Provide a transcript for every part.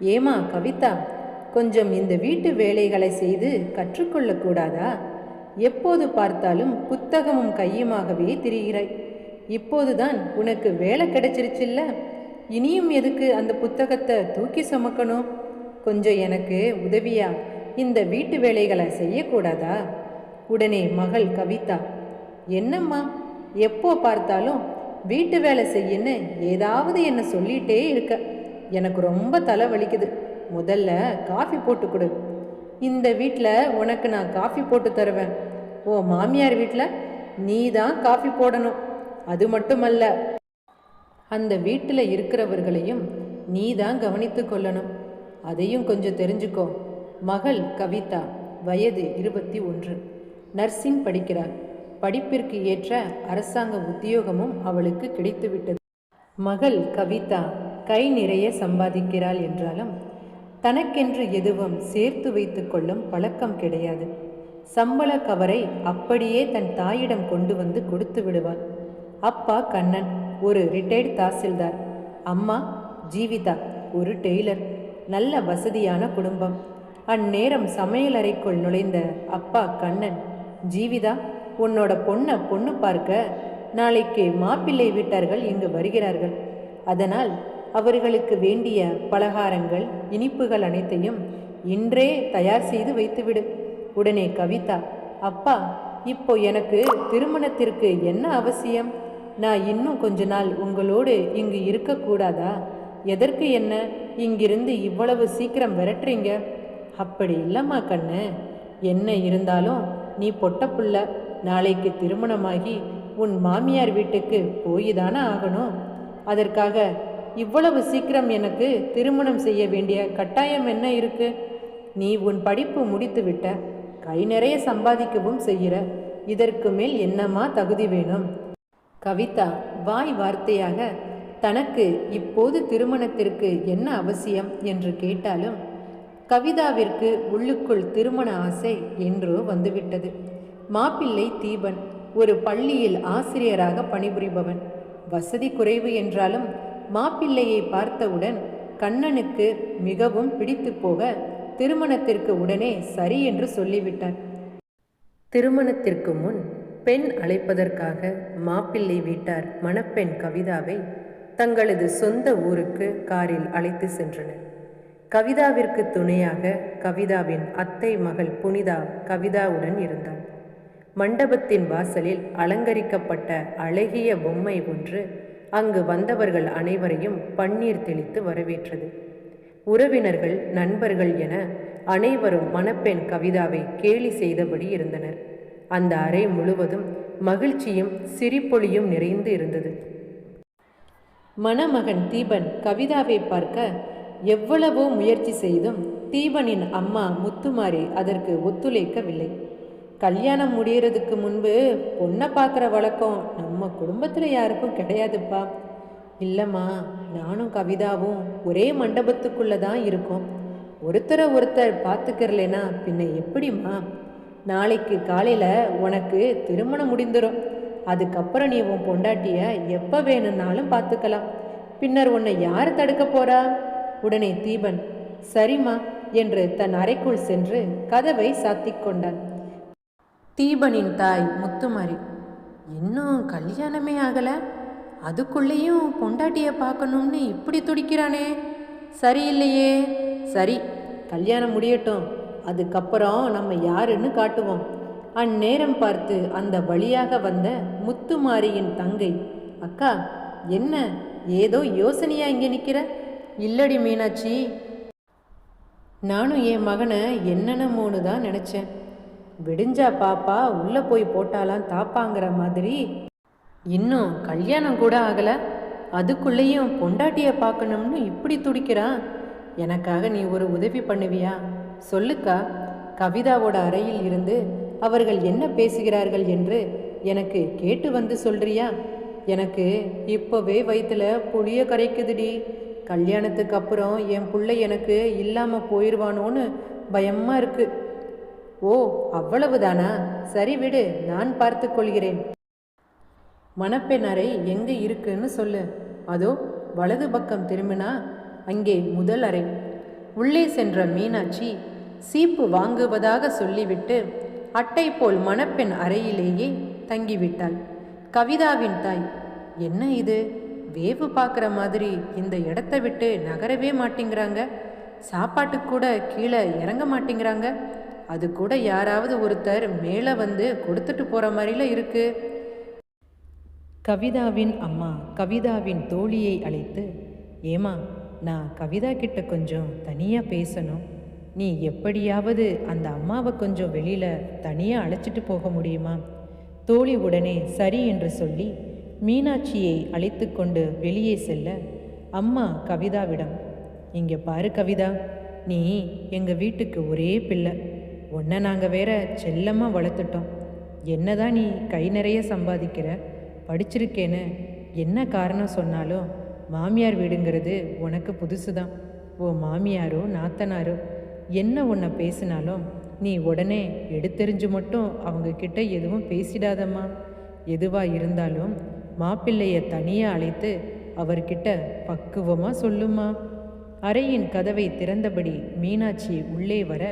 ஏமா கவிதா கொஞ்சம் இந்த வீட்டு வேலைகளை செய்து கற்றுக்கொள்ளக்கூடாதா? எப்போது பார்த்தாலும் புத்தகமும் கையுமாகவே திரிகிறாய். இப்போதுதான் உனக்கு வேலை கிடைச்சிருச்சுல்ல? இனியும் எதுக்கு அந்த புத்தகத்தை தூக்கி சுமக்கணும்? கொஞ்சம் எனக்கு உதவியா? இந்த வீட்டு வேலைகளை செய்யக்கூடாதா? உடனே மகள் கவிதா என்னம்மா எப்போ பார்த்தாலும் வீட்டு வேலை செய்யன்னு ஏதாவது என்ன சொல்லிட்டே இருக்க. எனக்கு ரொம்ப தலை வலிக்குது முதல்ல காஃபி போட்டு கொடு. இந்த வீட்டில் உனக்கு நான் காஃபி போட்டு தருவேன். ஓ மாமியார் வீட்டில் நீ தான் காஃபி போடணும். அது மட்டுமல்ல அந்த வீட்டில் இருக்கிறவர்களையும் நீ தான் கவனித்து கொள்ளணும். அதையும் கொஞ்சம் தெரிஞ்சுக்கோ. மகள் கவிதா வயது இருபத்தி ஒன்று. நர்சிங் படிக்கிறாள். படிப்பிற்கு ஏற்ற அரசாங்க உத்தியோகமும் அவளுக்கு கிடைத்துவிட்டது. மகள் கவிதா கை நிறைய சம்பாதிக்கிறாள் என்றாலும் தனக்கென்று எதுவும் சேர்த்து வைத்து கொள்ளும் பழக்கம் கிடையாது. சம்பள கவரை அப்படியே தன் தாயிடம் கொண்டு வந்து கொடுத்து விடுவாள். அப்பா கண்ணன் ஒரு ரிட்டையர்ட் தாசில்தார். அம்மா ஜீவிதா ஒரு டெய்லர். நல்ல வசதியான குடும்பம். அந்நேரம் சமையலறைக்குள் நுழைந்த அப்பா கண்ணன் ஜீவிதா உன்னோட பொண்ணை பொண்ணு பார்க்க நாளைக்கு மாப்பிள்ளை வீட்டார்கள் இங்கு வருகிறார்கள். அதனால் அவர்களுக்கு வேண்டிய பலகாரங்கள் இனிப்புகள் அனைத்தையும் இன்றே தயார் செய்து வைத்துவிடு. உடனே கவிதா அப்பா இப்போ எனக்கு திருமணத்திற்கு என்ன அவசியம்? நான் இன்னும் கொஞ்ச நாள் உங்களோடு இங்கு இருக்கக்கூடாதா எதற்கு என்ன? இங்கிருந்து இவ்வளவு சீக்கிரம் விரட்டுறீங்க? அப்படி இல்லைம்மா கண்ணு. என்ன இருந்தாலும் நீ பொட்டப்புள்ள நாளைக்கு திருமணமாகி உன் மாமியார் வீட்டுக்கு போய் தானே ஆகணும். அதற்காக இவ்வளவு சீக்கிரம் எனக்கு திருமணம் செய்ய வேண்டிய கட்டாயம் என்ன இருக்கு? நீ உன் படிப்பு முடித்து விட்ட கை நிறைய சம்பாதிக்கவும் செய்கிற இதற்கு மேல் என்னம்மா தகுதி வேணும்? கவிதா வாய் வார்த்தையாக தனக்கு இப்போது திருமணத்திற்கு என்ன அவசியம் என்று கேட்டாலும் கவிதாவிற்கு உள்ளுக்குள் திருமண ஆசை என்றோ வந்துவிட்டது. மாப்பிள்ளை தீபன் ஒரு பள்ளியில் ஆசிரியராக பணிபுரிபவன். வசதி குறைவு என்றாலும் மாப்பிள்ளையை பார்த்தவுடன் கண்ணனுக்கு மிகவும் பிடித்து போக திருமணத்திற்கு உடனே சரி என்று சொல்லிவிட்டார். திருமணத்திற்கு முன் பெண் அழைப்பதற்காக மாப்பிள்ளை வீட்டார் மணப்பெண் கவிதாவை தங்களது சொந்த ஊருக்கு காரில் அழைத்து சென்றனர். கவிதாவிற்கு துணையாக கவிதாவின் அத்தை மகள் புனிதா கவிதாவுடன் இருந்தாள் மண்டபத்தின் வாசலில் அலங்கரிக்கப்பட்ட அழகிய பொம்மை ஒன்று அங்கு வந்தவர்கள் அனைவரையும் பன்னீர் தெளித்து வரவேற்றது. உறவினர்கள் நண்பர்கள் என அனைவரும் மணப்பெண் கவிதாவை கேலி செய்தபடி இருந்தனர். அந்த அறை முழுவதும் மகிழ்ச்சியும் சிரிப்பொலியும் நிறைந்து இருந்தது. மணமகன் தீபன் கவிதாவை பார்க்க எவ்வளவோ முயற்சி செய்தும் தீபனின் அம்மா முத்துமாரி அதற்கு ஒத்துழைக்கவில்லை. கல்யாணம் முடியறதுக்கு முன்பு பொண்ணை பார்க்குற வழக்கம் நம்ம குடும்பத்தில் யாருக்கும் கிடையாதுப்பா. இல்லைம்மா நானும் கவிதாவும் ஒரே மண்டபத்துக்குள்ளே தான் இருக்கோம். ஒருத்தரை ஒருத்தர் பார்த்துக்கிறலனா பின்ன எப்படிம்மா? நாளைக்கு காலையில் உனக்கு திருமணம் முடிந்துடும் அதுக்கப்புறம் நீ உன் பொண்டாட்டிய எப்போ வேணும்னாலும் பார்த்துக்கலாம். பின்னர் உன்னை யார் தடுக்க போறா? உடனே தீபன் சரிம்மா என்று தன் அறைக்குள் சென்று கதவை சாத்திக் கொண்டான். தீபனின் தாய் முத்துமாரி. இன்னும் கல்யாணமே ஆகலை. அதுக்குள்ளேயும் பொண்டாட்டியை பார்க்கணும்னு இப்படி துடிக்கிறானே. சரியில்லையே. சரி கல்யாணம் முடியட்டும். அதுக்கப்புறம் நம்ம யாருன்னு காட்டுவோம். அந்நேரம் பார்த்து அந்த வழியாக வந்த முத்துமாரியின் தங்கை அக்கா என்ன? ஏதோ யோசனையா இங்கே நிற்கிற இல்லடி மீனாட்சி. நானும் என் மகனை என்னென்னமோன்னு தான் நினச்சேன். விடிஞ்சா பாப்பா உள்ளே போய் போட்டாலாம் தாப்பாங்கிற மாதிரி. இன்னும் கல்யாணம் கூட ஆகலை. அதுக்குள்ளேயும் பொண்டாட்டியை பார்க்கணும்னு இப்படி துடிக்கிறான் எனக்காக நீ ஒரு உதவி பண்ணுவியா? சொல்லுக்கா. கவிதாவோட அறையில் இருந்து அவர்கள் என்ன பேசுகிறார்கள் என்று எனக்கு கேட்டு வந்து சொல்றியா? எனக்கு இப்போவே வயிற்றுல புளிய கரைக்குதுடி. கல்யாணத்துக்கு அப்புறம் என் பிள்ளை எனக்கு இல்லாமல் போயிடுவானோன்னு பயமாக இருக்குது ஓ அவ்வளவுதானா? சரி விடு நான் பார்த்து கொள்கிறேன். மணப்பெண் அறை எங்கே இருக்குன்னு சொல்லு. அதோ வலது பக்கம் திரும்பினா அங்கே முதல் அறை. உள்ளே சென்ற மீனாட்சி சீப்பு வாங்குவதாக சொல்லிவிட்டு அட்டை போல் மணப்பெண் அறையிலேயே தங்கிவிட்டாள். கவிதாவின் தாய் என்ன இது? வேவு பார்க்குற மாதிரி இந்த இடத்த விட்டு நகரவே மாட்டேங்கிறாங்க. சாப்பாட்டுக்கு கூட கீழே இறங்க மாட்டேங்கிறாங்க. அது கூட யாராவது ஒருத்தர் மேலே வந்து கொடுத்துட்டு போகிற மாதிரில இருக்கு. கவிதாவின் அம்மா கவிதாவின் தோழியை அழைத்து ஏமா நான் கவிதா கிட்ட கொஞ்சம் தனியாக பேசணும். நீ எப்படியாவது அந்த அம்மாவை கொஞ்சம் வெளியில் தனியாக அழைச்சிட்டு போக முடியுமா? தோழி உடனே சரி என்று சொல்லி மீனாட்சியை அழைத்து கொண்டு வெளியே செல்ல அம்மா கவிதாவிடம் இங்கே பாரு கவிதா நீ எங்கள் வீட்டுக்கு ஒரே பிள்ளை. உன்னை நாங்கள் வேற செல்லமாக வளர்த்துட்டோம். என்னதான் நீ கை நிறைய சம்பாதிக்கிற படிச்சிருக்கேன்னு என்ன காரணம் சொன்னாலும் மாமியார் வீடுங்கிறது உனக்கு புதுசு தான் ஓ மாமியாரோ நாத்தனாரோ என்ன உன்னை பேசினாலும் நீ உடனே எடுத்தெறிஞ்சு மட்டும் அவங்க கிட்ட எதுவும் பேசிடாதம்மா. எதுவாக இருந்தாலும் மாப்பிள்ளையை தனியாக அழைத்து அவர்கிட்ட பக்குவமாக சொல்லுமா அறையின் கதவை திறந்தபடி மீனாட்சி உள்ளே வர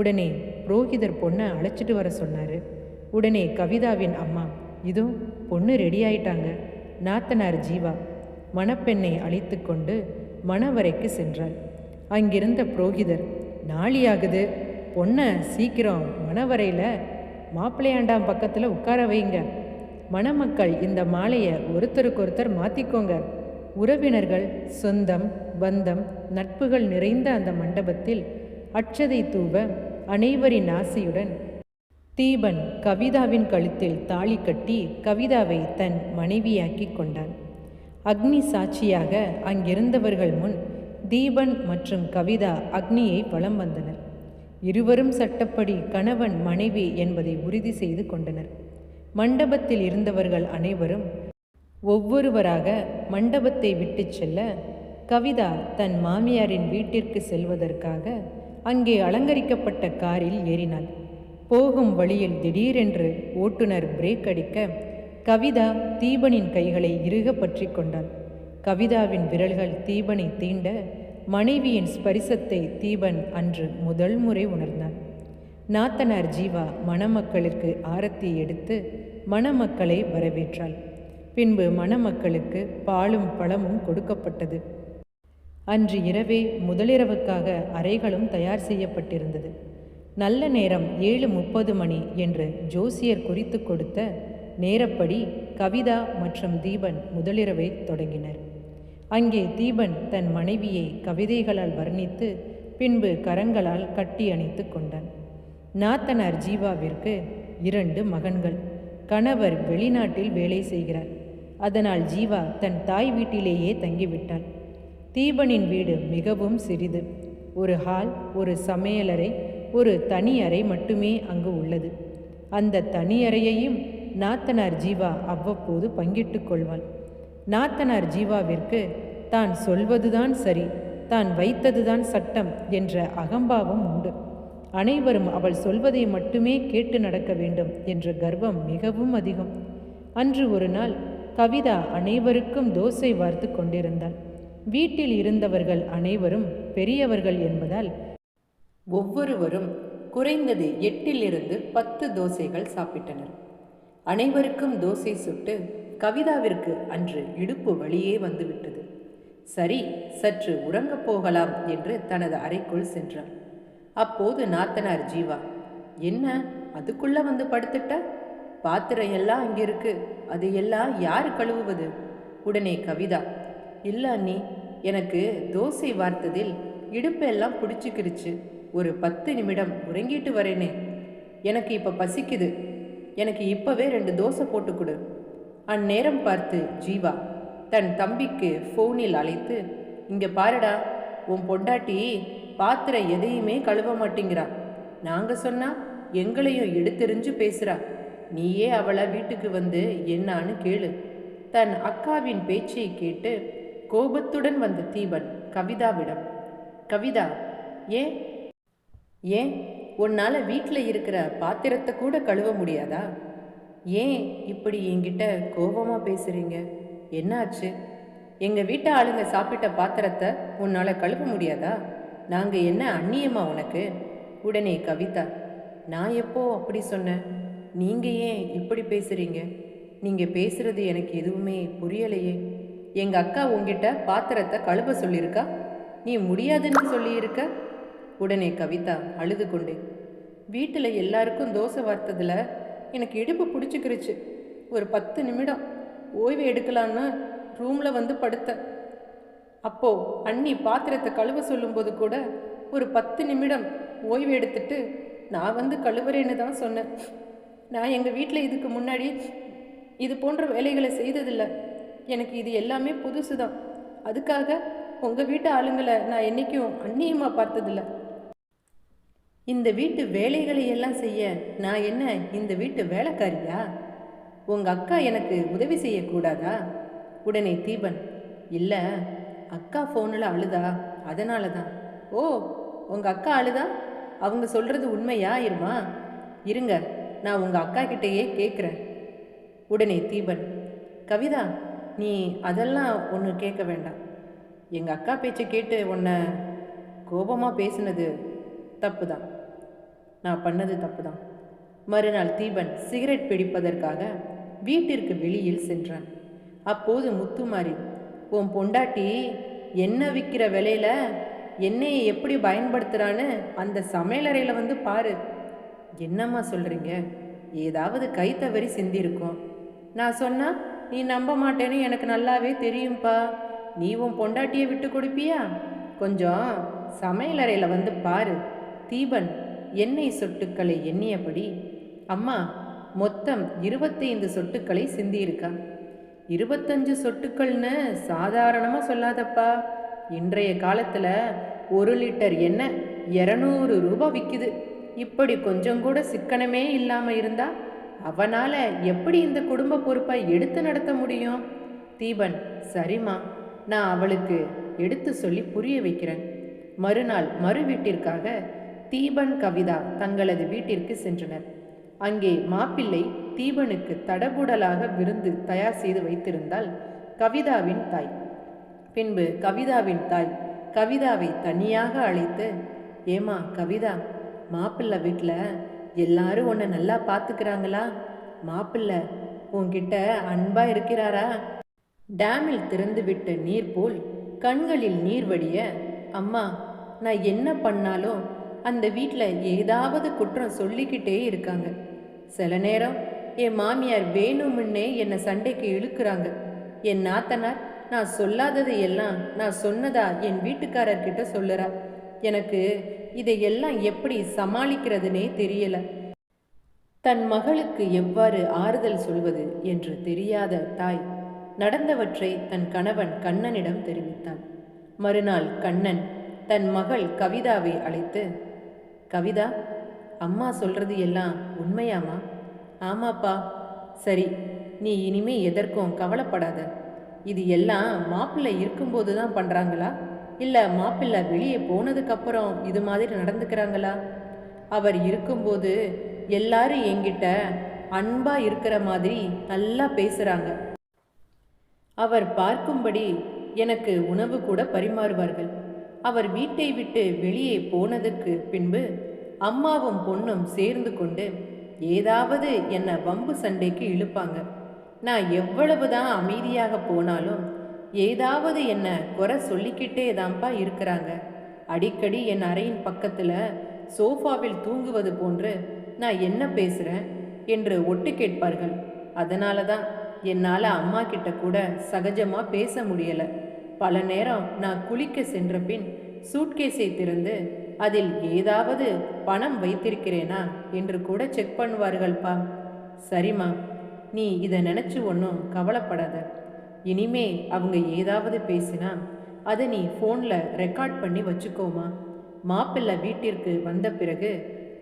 உடனே புரோகிதர் பொண்ணை அழைச்சிட்டு வர சொன்னார். உடனே கவிதாவின் அம்மா இதோ பொண்ணு ரெடி ஆயிட்டாங்க. நாத்தனார் ஜீவா மணப்பெண்ணை அழைத்து கொண்டு மணவரைக்கு சென்றாள் அங்கிருந்த புரோகிதர் நாளியாகுது பொண்ணை சீக்கிரம் மணவரையில் மாப்பிள்ளையாண்டாம் பக்கத்தில் உட்கார வைங்க. மணமக்கள் இந்த மாலையை ஒருத்தருக்கொருத்தர் மாற்றிக்கோங்க உறவினர்கள் சொந்தம் பந்தம் நட்புகள் நிறைந்த அந்த மண்டபத்தில் அட்சதை தூவ அனைவரின் ஆசையுடன். தீபன் கவிதாவின் கழுத்தில் தாலி கட்டி கவிதாவை தன் மனைவியாக்கி கொண்டான். அக்னி சாட்சியாக அங்கிருந்தவர்கள் முன் தீபன் மற்றும் கவிதா அக்னியை வலம் வந்தனர். இருவரும் சட்டப்படி கணவன் மனைவி என்பதை உறுதி செய்து கொண்டனர். மண்டபத்தில் இருந்தவர்கள் அனைவரும் ஒவ்வொருவராக மண்டபத்தை விட்டுச் செல்ல கவிதா தன் மாமியாரின் வீட்டிற்கு செல்வதற்காக அங்கே அலங்கரிக்கப்பட்ட காரில் ஏறினாள். போகும் வழியில் திடீரென்று ஓட்டுநர் பிரேக் அடிக்க கவிதா தீபனின் கைகளை இறுக பற்றி கொண்டாள். கவிதாவின் விரல்கள் தீபனை தீண்ட மனைவியின் ஸ்பரிசத்தை தீபன் அன்று முதல் முறை உணர்ந்தான் நாத்தனார் ஜீவா மணமக்களுக்கு ஆரத்தி எடுத்து மணமக்களை வரவேற்றாள். பின்பு மணமக்களுக்கு பாலும் பழமும் கொடுக்கப்பட்டது. அன்று இரவே முதலிரவுக்காக அறைகளும் தயார் செய்யப்பட்டிருந்தது. நல்ல நேரம் ஏழு முப்பது மணி என்று ஜோசியர் குறித்து கொடுத்த நேரப்படி கவிதா மற்றும் தீபன் முதலிரவை தொடங்கினர். அங்கே தீபன் தன் மனைவியை கவிதைகளால் வர்ணித்து பின்பு கரங்களால் கட்டி அணைத்து கொண்டான். நாத்தனார் ஜீவாவிற்கு இரண்டு மகன்கள். கணவர் வெளிநாட்டில் வேலை செய்கிறார். அதனால் ஜீவா தன் தாய் வீட்டிலேயே தங்கிவிட்டாள். தீபனின் வீடு மிகவும் சிறிது. ஒரு ஹால் ஒரு சமையலறை ஒரு தனி அறை மட்டுமே அங்கு உள்ளது. அந்த தனி அறையையும் நாத்தனார் ஜீவா அவ்வப்போது பங்கிட்டு கொள்வாள். நாத்தனார் ஜீவாவிற்கு தான் சொல்வதுதான் சரி தான் வைத்ததுதான் சட்டம் என்ற அகம்பாவம் உண்டு. அனைவரும் அவள் சொல்வதை மட்டுமே கேட்டு நடக்க வேண்டும் என்ற கர்வம் மிகவும் அதிகம். அன்று ஒரு நாள் கவிதா அனைவருக்கும் தோசை வார்த்து கொண்டிருந்தாள். வீட்டில் இருந்தவர்கள் அனைவரும் பெரியவர்கள் என்பதால் ஒவ்வொருவரும் குறைந்தது எட்டிலிருந்து பத்து தோசைகள் சாப்பிட்டனர். அனைவருக்கும் தோசை சுட்டு கவிதாவிற்கு அன்று இடுப்பு வழியே வந்துவிட்டது. சரி சற்று உறங்கப் போகலாம் என்று தனது அறைக்குள் சென்றார் அப்போது நாத்தனார் ஜீவா என்ன அதுக்குள்ள வந்து படுத்துட்ட? பாத்திரம் எல்லாம் அங்கே இருக்கு அது எல்லாம் யார் கழுவுவது? உடனே கவிதா இல்லை அண்ணி எனக்கு தோசை வார்த்ததில் இடுப்பெல்லாம் பிடிச்சிக்கிருச்சு. ஒரு பத்து நிமிடம் உறங்கிட்டு வரேனே. எனக்கு இப்போ பசிக்குது. எனக்கு இப்போவே ரெண்டு தோசை போட்டு கொடு. அந்நேரம் பார்த்து ஜீவா தன் தம்பிக்கு ஃபோனில் அழைத்து இங்கே பாருடா உன் பொண்டாட்டி பாத்திரம் எதையுமே கழுவ மாட்டேங்கிறா. நாங்கள் சொன்னால் எங்களையும் எடுத்தெறிஞ்சு பேசுகிறா நீயே அவளை வீட்டுக்கு வந்து என்னான்னு கேளு. தன் அக்காவின் பேச்சை கேட்டு கோபத்துடன் வந்த தீபன் கவிதாவிடம் கவிதா ஏன் ஏன் உன்னால் வீட்டில் இருக்கிற பாத்திரத்தை கூட கழுவ முடியாதா? ஏன் இப்படி என்கிட்ட கோபமாக பேசுகிறீங்க என்னாச்சு? எங்கள் வீட்டு ஆளுங்க சாப்பிட்ட பாத்திரத்தை உன்னால் கழுவ முடியாதா? நாங்கள் என்ன அந்நியமா உனக்கு? உடனே கவிதா நான் எப்போ அப்படி சொன்னேன்? நீங்கள் ஏன் இப்படி பேசுகிறீங்க நீங்கள் பேசுகிறது எனக்கு எதுவுமே புரியலையே. எங்க அக்கா உங்ககிட்ட பாத்திரத்தை கழுவ சொல்லியிருக்கா? நீ முடியாதுன்னு சொல்லியிருக்க? உடனே கவிதா அழுது கொண்டே. வீட்டில் எல்லாருக்கும் தோசை வார்த்ததில் எனக்கு இடுப்பு பிடிச்சிக்கிருச்சு. ஒரு பத்து நிமிடம் ஓய்வு எடுக்கலான்னு ரூமில் வந்து படுத்தேன் அப்போ அண்ணி பாத்திரத்தை கழுவ சொல்லும்போது கூட ஒரு பத்து நிமிடம் ஓய்வு எடுத்துட்டு நான் வந்து கழுவுறேன்னு தான் சொன்னேன். நான் எங்கள் வீட்டில் இதுக்கு முன்னாடி இது போன்ற வேலைகளை செய்ததில்லை. எனக்கு இது எல்லாமே புதுசு தான் அதுக்காக உங்கள் வீட்டு ஆளுங்களை நான் என்றைக்கும் அந்நியமாக பார்த்ததில்ல. இந்த வீட்டு வேலைகளை எல்லாம் செய்ய நான் என்ன இந்த வீட்டு வேலைக்காரியா? உங்கள் அக்கா எனக்கு உதவி செய்யக்கூடாதா? உடனே தீபன் இல்லை அக்கா ஃபோனில் அழுதா? அதனால தான் ஓ உங்கள் அக்கா அழுதா? அவங்க சொல்கிறது உண்மையா இருமா? இருங்க நான் உங்கள் அக்கா கிட்டேயே கேட்குறேன் உடனே தீபன் கவிதா நீ அதெல்லாம் ஒன்று கேட்க வேண்டாம். எங்கள் அக்கா பேச்சை கேட்டு உன்னை கோபமாக பேசினது தப்பு தான் நான் பண்ணது தப்பு தான் மறுநாள் தீபன் சிகரெட் பிடிப்பதற்காக வீட்டிற்கு வெளியில் சென்றான். அப்போது முத்துமாரி உன் பொண்டாட்டி எண்ணெய் விற்கிற விலையில எண்ணெயை எப்படி பயன்படுத்துகிறான்னு அந்த சமையலறையில் வந்து பாரு. என்னம்மா சொல்கிறீங்க ஏதாவது கை தவறி சிந்திருக்கும். நான் சொன்னால் நீ நம்ப மாட்டேன்னு எனக்கு நல்லாவே தெரியும்ப்பா நீ உன் பொண்டாட்டியை விட்டு கொடுப்பியா? கொஞ்சம் சமையலறையில் வந்து பாரு. தீபன் எண்ணெய் சொட்டுக்களை எண்ணியபடி அம்மா மொத்தம் இருபத்தைந்து சொட்டுக்களை சிந்தியிருக்கா. இருபத்தஞ்சு சொட்டுக்கள்னு சாதாரணமாக சொல்லாதப்பா. இன்றைய காலத்தில் ஒரு லிட்டர் எண்ணெய் இரநூறு ரூபாய் விற்கிது இப்படி கொஞ்சம் கூட சிக்கனமே இல்லாமல் இருந்தால் அவனால் எப்படி இந்த குடும்ப பொறுப்பை எடுத்து நடத்த முடியும்? தீபன் சரிம்மா. நான் அவளுக்கு எடுத்து சொல்லி புரிய வைக்கிறேன். மறுநாள் மறு வீட்டிற்காக தீபன் கவிதா தங்களது வீட்டிற்கு சென்றனர். அங்கே மாப்பிள்ளை தீபனுக்கு தடபுடலாக விருந்து தயார் செய்து வைத்திருந்தால் கவிதாவின் தாய். பின்பு கவிதாவின் தாய் கவிதாவை தனியாக அழைத்து ஏமா கவிதா மாப்பிள்ளை வீட்டில் எல்லாரும் உன்னை நல்லா பார்த்துக்கிறாங்களா மாப்பிள்ளை உன்கிட்ட அன்பா இருக்கிறாரா? டேமில் திறந்துவிட்ட நீர் போல் கண்களில் நீர் வடிய அம்மா நான் என்ன பண்ணாலும் அந்த வீட்டில் ஏதாவது குற்றம் சொல்லிக்கிட்டே இருக்காங்க. சில நேரம் என் மாமியார் வேணுமுன்னே என்னை சண்டைக்கு இழுக்கிறாங்க. என் நாத்தனார் நான் சொல்லாதது எல்லாம் நான் சொன்னதா என் வீட்டுக்காரர்கிட்ட சொல்லுறா. எனக்கு இதையெல்லாம் எப்படி சமாளிக்கிறதுனே தெரியல. தன் மகளுக்கு எவ்வாறு ஆறுதல் சொல்வது என்று தெரியாத தாய் நடந்தவற்றை தன் கணவன் கண்ணனிடம் தெரிவித்தான். மறுநாள் கண்ணன் தன் மகள் கவிதாவை அழைத்து கவிதா அம்மா சொல்றது எல்லாம் உண்மையாமா? ஆமாப்பா. சரி நீ இனிமே எதற்கும் கவலைப்படாத. இது எல்லாம் மாப்பிள்ளை இருக்கும்போது தான் பண்ணுறாங்களா இல்லை மாப்பிள்ளை வெளியே போனதுக்கப்புறம் இது மாதிரி நடந்துக்கிறாங்களா? அவர் இருக்கும்போது எல்லாரும் என்கிட்ட அன்பா இருக்கிற மாதிரி நல்லா பேசுகிறாங்க அவர் பார்க்கும்படி எனக்கு உணவு கூட பரிமாறுவார்கள். அவர் வீட்டை விட்டு வெளியே போனதுக்கு பின்பு அம்மாவும் பொண்ணும் சேர்ந்து கொண்டு ஏதாவது என்னை வம்பு சண்டைக்கு இழுப்பாங்க. நான் எவ்வளவு தான் அமைதியாக போனாலும் ஏதாவது என்ன குறை சொல்லிக்கிட்டே தான்ப்பா இருக்கிறாங்க. அடிக்கடி என் அறையின் பக்கத்தில் சோஃபாவில் தூங்குவது போன்று நான் என்ன பேசுகிறேன் என்று ஒட்டு கேட்பார்கள். அதனால தான் என்னால் அம்மா கிட்ட கூட சகஜமாக பேச முடியலை. பல நேரம் நான் குளிக்க சென்ற பின் சூட்கேஸை திறந்து அதில் ஏதாவது பணம் வைத்திருக்கிறேனா என்று கூட செக் பண்ணுவார்கள்ப்பா. சரிம்மா நீ இதை நினச்சி ஒன்றும் கவலைப்படாத. இனிமே அவங்க ஏதாவது பேசினா அதை நீ ஃபோனில் ரெக்கார்ட் பண்ணி வச்சுக்கோமா. மாப்பிள்ளை வீட்டிற்கு வந்த பிறகு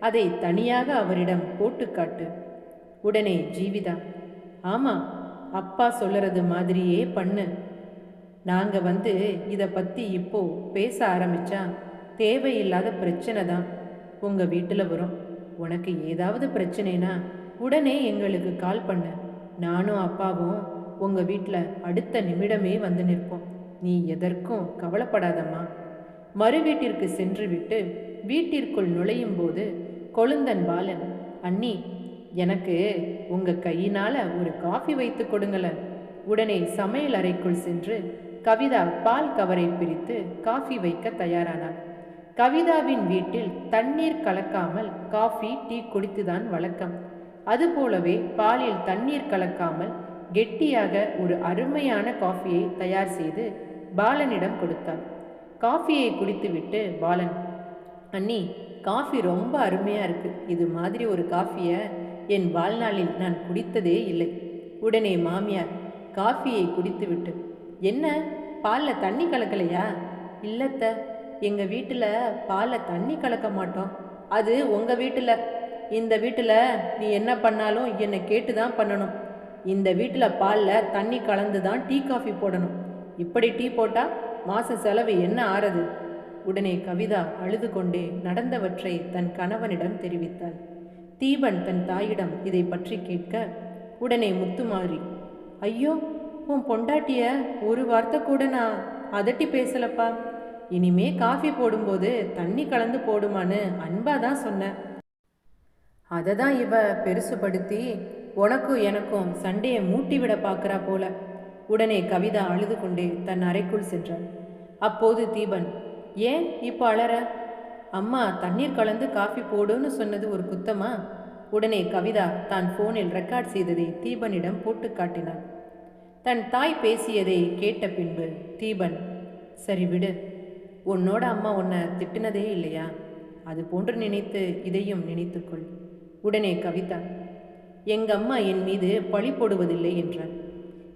அதை தனியாக அவரிடம் போட்டு காட்டு. உடனே ஜீவிதா ஆமாம் அப்பா சொல்லுறது மாதிரியே பண்ணு. நாங்கள் வந்து இதை பற்றி இப்போ பேச ஆரம்பித்தா தேவையில்லாத பிரச்சனை தான். உங்கள் வீட்டில் வரும். உனக்கு ஏதாவது பிரச்சனைனா உடனே எங்களுக்கு கால் பண்ணு. நானும் அப்பாவும் உங்கள் வீட்டில் அடுத்த நிமிடமே வந்து நிற்போம் நீ எதற்கும் கவலைப்படாதம்மா. மறு வீட்டிற்கு சென்று விட்டு வீட்டிற்குள் நுழையும் போது கொழுந்தன் பாலன் அண்ணி எனக்கு உங்க கையினால ஒரு காஃபி வைத்து கொடுங்களேன். உடனே சமையல் அறைக்குள் சென்று கவிதா பால் கவரை பிரித்து காஃபி வைக்க தயாரானாள். கவிதாவின் வீட்டில் தண்ணீர் கலக்காமல் காஃபி டீ குடித்துதான் வழக்கம். அதுபோலவே பாலில் தண்ணீர் கலக்காமல் கெட்டியாக ஒரு அருமையான காஃபியை தயார் செய்து பாலனிடம் கொடுத்தாள் காஃபியை குடித்துவிட்டு பாலன் அண்ணி காஃபி ரொம்ப அருமையாக இருக்குது இது மாதிரி ஒரு காஃபியை என் வாழ்நாளில் நான் குடித்ததே இல்லை. உடனே மாமியார் காஃபியை குடித்துவிட்டு. என்ன? பாலில் தண்ணி கலக்கலையா? இல்லத்த எங்கள் வீட்டில் பாலில் தண்ணி கலக்க மாட்டோம். அது உங்கள் வீட்டில். இந்த வீட்டில் நீ என்ன பண்ணாலும் என்னை கேட்டு தான் பண்ணணும். இந்த வீட்டில் பாலில் தண்ணி கலந்து தான் டீ காஃபி போடணும். இப்படி டீ போட்டால் மாத செலவு என்ன ஆறது? உடனே கவிதா அழுது கொண்டே நடந்தவற்றை தன் கணவனிடம் தெரிவித்தாள். தீபன் தன் தாயிடம் இதை பற்றி கேட்க உடனே முத்துமாறி ஐயோ உன் பொண்டாட்டிய ஒரு வார்த்தை கூட நான் அதட்டி பேசலப்பா. இனிமே காஃபி போடும்போது தண்ணி கலந்து போடுமான்னு அன்பா தான் சொன்னேன் அதை தான் இவ பெருசுபடுத்தி உனக்கும் எனக்கும் சண்டையை மூட்டிவிட பார்க்கறா பார்க்குறா போல. உடனே கவிதா அழுது கொண்டே தன் அறைக்குள் சென்றாள். அப்போது தீபன் ஏன் இப்போ அழற அம்மா தண்ணீர் கலந்து காஃபி போடுன்னு சொன்னது ஒரு குத்தமா? உடனே கவிதா தான் ஃபோனில் ரெக்கார்ட் செய்ததை தீபனிடம் போட்டு காட்டினாள். தன் தாய் பேசியதை கேட்ட பின்பு தீபன் சரி விடு உன்னோட அம்மா உன்னை திட்டினதே இல்லையா? அது போன்று நினைத்து இதையும் நினைத்துக்கொள். உடனே கவிதா எங்கம்மா என் மீது பழி போடுவதில்லை என்றான்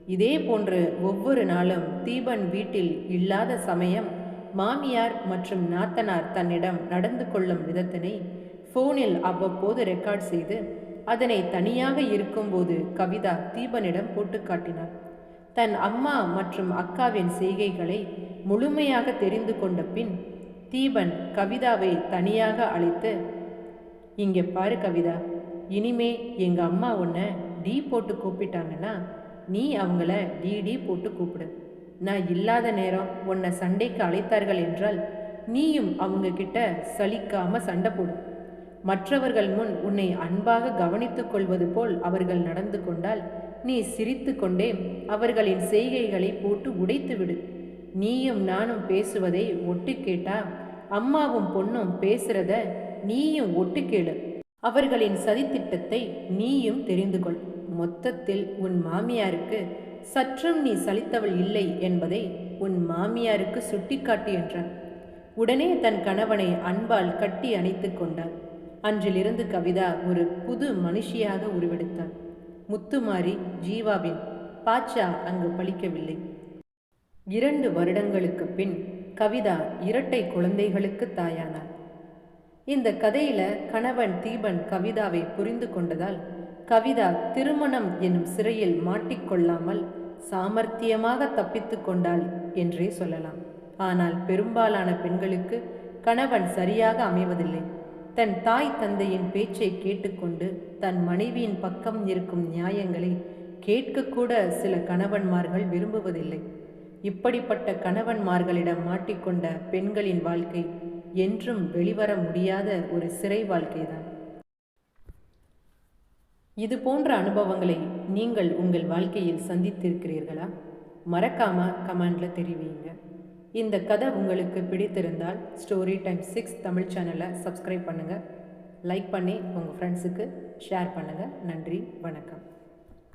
இதே போன்று ஒவ்வொரு நாளும் தீபன் வீட்டில் இல்லாத சமயம் மாமியார் மற்றும் நாத்தனார் தன்னிடம் நடந்து கொள்ளும் விதத்தினை ஃபோனில் அவ்வப்போது ரெக்கார்ட் செய்து அதனை தனியாக இருக்கும்போது கவிதா தீபனிடம் போட்டு காட்டினார். தன் அம்மா மற்றும் அக்காவின் செய்கைகளை முழுமையாக தெரிந்து கொண்ட பின் தீபன் கவிதாவை தனியாக அழைத்து இங்கே பாரு கவிதா இனிமே எங்கள் அம்மா உன்னை டீ போட்டு கூப்பிட்டாங்கன்னா நீ அவங்கள டி டி போட்டு கூப்பிடு. நான் இல்லாத நேரம் உன்னை சண்டைக்கு அழைத்தார்கள் என்றால் நீயும் அவங்க கிட்ட சலிக்காம சண்டை போடு. மற்றவர்கள் முன் உன்னை அன்பாக கவனித்துக் கொள்வது போல் அவர்கள் நடந்து கொண்டால் நீ சிரித்து கொண்டே அவர்களின் செய்கைகளை போட்டு உடைத்து விடு. நீயும் நானும் பேசுவதை ஒட்டு கேட்டா அம்மாவும் பொண்ணும் பேசுறத நீயும் ஒட்டு கேளு. அவர்களின் சதித்திட்டத்தை நீயும் தெரிந்து கொள் மொத்தத்தில் உன் மாமியாருக்கு சற்றும் நீ சலித்தவள் இல்லை என்பதை உன் மாமியாருக்கு சுட்டிக்காட்டு என்றான். உடனே தன் கணவனை அன்பால் கட்டி அணைத்து கொண்டாள் அன்றிலிருந்து கவிதா ஒரு புது மனுஷியாக உருவெடுத்தாள் முத்துமாரி ஜீவாவின் பாச்சா அங்கு பழிக்கவில்லை இரண்டு வருடங்களுக்கு பின் கவிதா இரட்டை குழந்தைகளுக்கு தாயானார் இந்த கதையில கணவன் தீபன் கவிதாவை புரிந்து கொண்டதால் கவிதா திருமணம் என்னும் சிறையில் மாட்டிக்கொள்ளாமல் சாமர்த்தியமாக தப்பித்து கொண்டாள் என்றே சொல்லலாம். ஆனால் பெரும்பாலான பெண்களுக்கு கணவன் சரியாக அமைவதில்லை. தன் தாய் தந்தையின் பேச்சை கேட்டுக்கொண்டு தன் மனைவியின் பக்கம் இருக்கும் நியாயங்களை கேட்கக்கூட சில கணவன்மார்கள் விரும்புவதில்லை. இப்படிப்பட்ட கணவன்மார்களிடம் மாட்டிக்கொண்ட பெண்களின் வாழ்க்கை என்றும் வெளிவர முடியாத ஒரு சிறை வாழ்க்கைதான். இது போன்ற அனுபவங்களை நீங்கள் உங்கள் வாழ்க்கையில் சந்தித்திருக்கிறீர்களா? மறக்காம கமெண்ட்ல தெரிவிங்க இந்த கதை உங்களுக்கு பிடித்திருந்தால் ஸ்டோரி டைம் சிக்ஸ் தமிழ் சேனலை சப்ஸ்கிரைப் பண்ணுங்கள் லைக் பண்ணி உங்கள் ஃப்ரெண்ட்ஸுக்கு ஷேர் பண்ணுங்கள் நன்றி வணக்கம்.